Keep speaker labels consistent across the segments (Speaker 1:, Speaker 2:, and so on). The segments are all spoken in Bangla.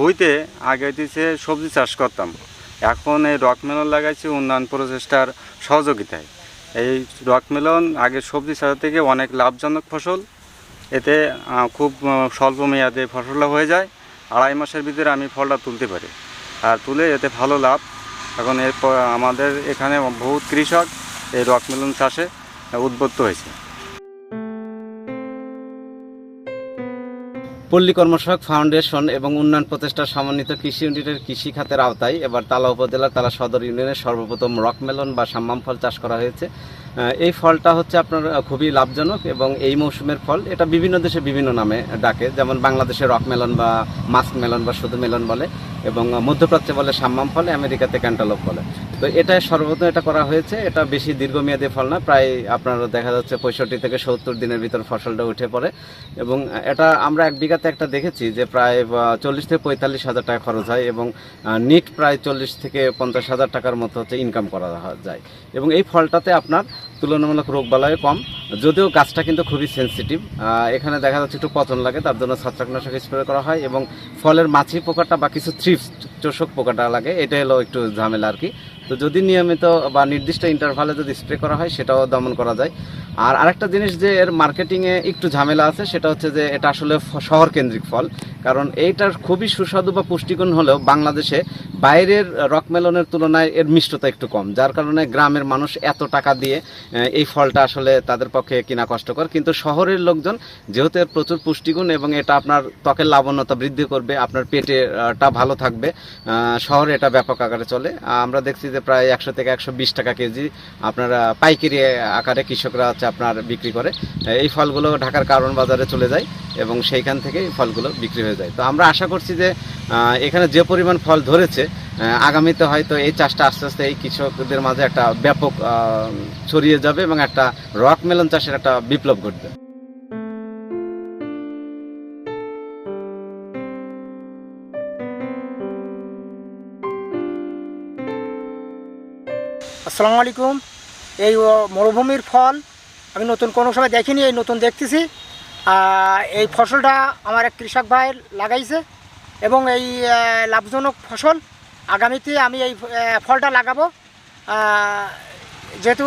Speaker 1: ভুইতে আগে হইতেছে সবজি চাষ করতাম। এখন এই রকমেলন লাগাইছি, উন্নয়ন প্রচেষ্টার সহযোগিতায়। এই রকমেলন আগে সবজি চাষ থেকে অনেক লাভজনক ফসল। এতে খুব স্বল্প মেয়াদে ফসলটা হয়ে যায়। আড়াই মাসের ভিতরে আমি ফলটা তুলতে পারি। আর তুলে এতে ভালো লাভ। এখন এরপর আমাদের এখানে বহুত কৃষক এই রকমেলন চাষে উদ্বুদ্ধ হয়েছে।
Speaker 2: পল্লী কর্মসহায়ক ফাউন্ডেশন এবং উন্নয়ন প্রচেষ্টা সমন্বিত কৃষি ইউনিটের কৃষি খাতের আওতায় এবার তালা উপজেলার তালা সদর ইউনিয়নের সর্বপ্রথম রকমেলন বা সাম্মাম ফল চাষ করা হয়েছে। এই ফলটা হচ্ছে আপনার খুবই লাভজনক এবং এই মৌসুমের ফল এটা বিভিন্ন দেশে বিভিন্ন নামে ডাকে, যেমন বাংলাদেশে রকমেলন বা মাস্ক মেলন বা শুধু মেলন বলে এবং মধ্যপ্রাচ্যে বলে সাম্মাম ফল, আমেরিকাতে ক্যান্টালপ বলে। তো এটা সর্বপ্রথম এটা করা হয়েছে। এটা বেশি দীর্ঘমেয়াদী ফল না, প্রায় আপনার দেখা যাচ্ছে পঁয়ষট্টি থেকে সত্তর দিনের ভিতর ফসলটা উঠে পড়ে। এবং এটা আমরা এক বিঘাতে একটা দেখেছি যে প্রায় চল্লিশ থেকে পঁয়তাল্লিশ হাজার টাকা খরচ হয় এবং নিট প্রায় চল্লিশ থেকে পঞ্চাশ হাজার টাকার মতো হচ্ছে ইনকাম করা যায়। এবং এই ফলটাতে আপনার তুলনামূলক রোগবালাই কম, যদিও গাছটা কিন্তু খুবই সেন্সিটিভ এখানে দেখা যাচ্ছে একটু পতন লাগে, তার জন্য ছত্রাকনাশক স্প্রে করা হয় এবং ফলের মাছি পোকাটা বা কিছু থ্রিপস চোষক পোকাটা লাগে এটা হলো একটু ঝামেলা আর কি। তো যদি নিয়মিত বা নির্দিষ্ট ইন্টারভালে যদি স্প্রে করা হয় সেটাও দমন করা যায়। আর আরেকটা জিনিস যে এর মার্কেটিংয়ে একটু ঝামেলা আছে, সেটা হচ্ছে যে এটা আসলে শহর কেন্দ্রিক ফল। কারণ এইটার খুবই সুস্বাদু বা পুষ্টিগুণ হলেও বাংলাদেশে বাইরের রকমেলনের তুলনায় এর মিষ্টতা একটু কম, যার কারণে গ্রামের মানুষ এত টাকা দিয়ে এই ফলটা আসলে তাদের পক্ষে কিনা কষ্টকর। কিন্তু শহরের লোকজন, যেহেতু এর প্রচুর পুষ্টিগুণ এবং এটা আপনার ত্বকের লাবণ্যতা বৃদ্ধি করবে, আপনার পেটেটা ভালো থাকবে শহরে এটা ব্যাপক আকারে চলে। আমরা দেখছি যে প্রায় একশো থেকে একশো বিশ টাকা কেজি আপনারা পাইকারি আকারে কৃষকরা আপনার বিক্রি করে। এই ফলগুলো ঢাকার কারণ বাজারে চলে যায় এবং সেইখান থেকে এই ফলগুলো বিক্রি হয়ে যায়। তো আমরা আশা করছি যে এখানে যে পরিমাণ ফল ধরেছে আগামীতে হয়তো এই চাষটা আস্তে আস্তে এই কৃষকদের মাঝে একটা ব্যাপক ছড়িয়ে যাবে এবং একটা রক মেলন চাষের একটা বিপ্লব ঘটবে।
Speaker 3: আসসালামু আলাইকুম। এই মরুভূমির ফল আমি নতুন কোনো সময় দেখিনি, এই নতুন দেখতেছি। এই ফসলটা আমার এক কৃষক ভাই লাগাইছে এবং এই লাভজনক ফসল। আগামীতে আমি এই ফলটা লাগাবো। যেহেতু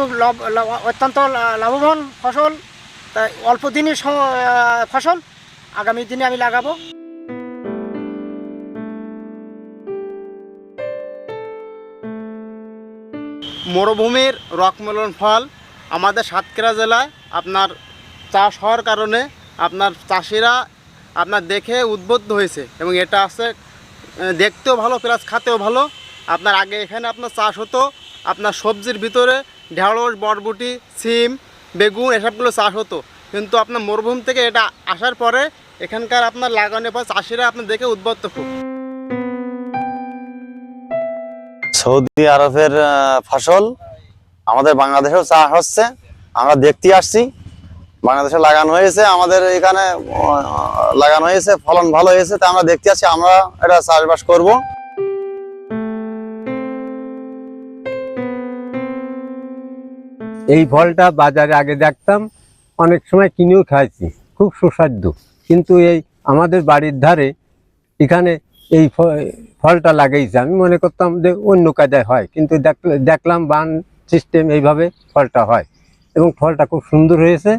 Speaker 3: অত্যন্ত লাভবান ফসল, তাই অল্প দিনের ফসল, আগামী দিনে আমি লাগাবো।
Speaker 4: মরুভূমির রকমেলন ফল আমাদের সাতক্ষীরা জেলায় আপনার চাষ হওয়ার কারণে আপনার চাষিরা আপনার দেখে উদ্বুদ্ধ হয়েছে এবং এটা আছে দেখতেও ভালো, প্লাস খাতেও ভালো। আপনার আগে এখানে আপনার চাষ হতো, আপনার সবজির ভিতরে ঢেঁড়স, বরবটি, সিম, বেগুন এসবগুলো চাষ হতো। কিন্তু আপনার মরুভূমি থেকে এটা আসার পরে এখানকার আপনার লাগানোর পর চাষিরা আপনার দেখে উদ্বুদ্ধ খুব।
Speaker 5: সৌদি আরবের ফসল আমাদের বাংলাদেশেও চাষ হচ্ছে, আমরা দেখতে আসছি। বাংলাদেশে লাগানো হয়েছে, আমাদের এখানে লাগানো হয়েছে, ফলন ভালো হয়েছে, তা আমরা দেখতে আসছি, আমরা এটা চাষবাস করব।
Speaker 6: এই ফলটা বাজারে আগে দেখতাম, অনেক সময় কিনেও খাইছি, খুব সুস্বাদু। কিন্তু এই আমাদের বাড়ির ধারে এখানে এই ফলটা লাগাইছে। আমি মনে করতাম যে অন্য কাজায় হয়, কিন্তু দেখ- দেখলাম বান সিস্টেম এইভাবে ফলটা হয়। এবং ফলটা খুব সুন্দর হয়েছে।